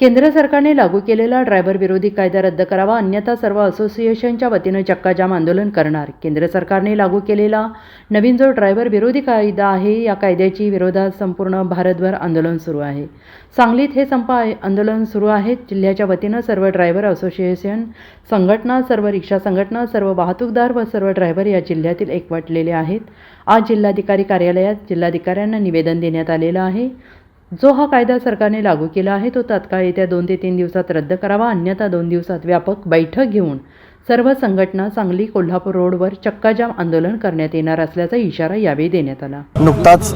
केंद्र सरकारने लागू केलेला ड्रायव्हर विरोधी कायदा रद्द करावा अन्यथा सर्व असोसिएशनच्या वतीनं चक्काजाम आंदोलन करणार. केंद्र सरकारने लागू केलेला नवीन जो ड्रायव्हर विरोधी कायदा आहे या कायद्याची विरोधात संपूर्ण भारतभर आंदोलन सुरू आहे. सांगलीत हे संप आंदोलन सुरू आहे. जिल्ह्याच्या वतीनं सर्व ड्रायव्हर असोसिएशन संघटना सर्व रिक्षा संघटना सर्व वाहतूकदार व सर्व ड्रायव्हर या जिल्ह्यातील एकवटलेले आहेत. आज जिल्हाधिकारी कार्यालयात जिल्हाधिकाऱ्यांना निवेदन देण्यात आलेलं आहे. जो हा कायदा सरकारने लागू केला आहे तो तात्काळ येत्या दोन ते तीन दिवसात रद्द करावा अन्यथा दोन दिवसात व्यापक बैठक घेऊन सर्व संघटना सांगली कोल्हापूर रोडवर चक्काजाम आंदोलन करण्यात येणार असल्याचा इशारा यावेळी देण्यात आला. नुकताच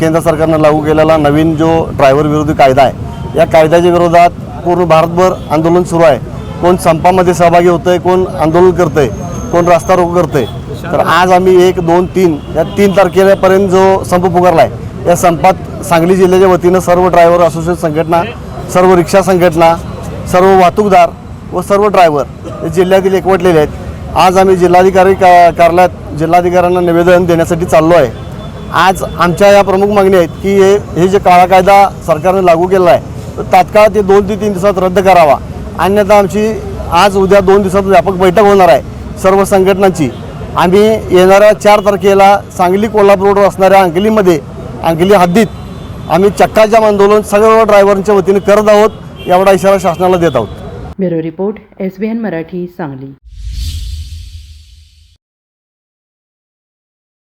केंद्र सरकारनं लागू केलेला नवीन जो ड्रायव्हर विरोधी कायदा आहे या कायद्याच्या विरोधात पूर्ण भारतभर आंदोलन सुरू आहे. कोण संपामध्ये सहभागी होतंय कोण आंदोलन करतंय कोण रस्ता रोको करतंय. तर आज आम्ही एक दोन तीन या तीन तारखेपर्यंत जो संप पुकारला आहे या संपात सांगली जिल्ह्याच्या वतीनं सर्व ड्रायव्हर असोसिएशन संघटना सर्व रिक्षा संघटना सर्व वाहतूकदार व सर्व ड्रायव्हर हे जिल्ह्यातील एकवटलेले आहेत. आज आम्ही जिल्हाधिकारी का कार्यालयात जिल्हाधिकाऱ्यांना निवेदन देण्यासाठी चाललो आहे. आज आमच्या या प्रमुख मागणी आहेत की हे हे जे काळा कायदा सरकारने लागू केला आहे तर तात्काळ ते दोन ते तीन दिवसात रद्द करावा. अन्यथा आमची आज उद्या दोन दिवसात व्यापक बैठक होणार आहे सर्व संघटनांची. आम्ही येणाऱ्या चार तारखेला सांगली कोल्हापूर रोडवर असणाऱ्या अंकलीमध्ये अंकली हद्दीत आम्ही चक्काजाम आंदोलन सगळं ड्रायव्हरांच्या वतीने करत आहोत. एवढा इशारा शासनाला देत आहोत. Bureau report S B N Marathi Sangli.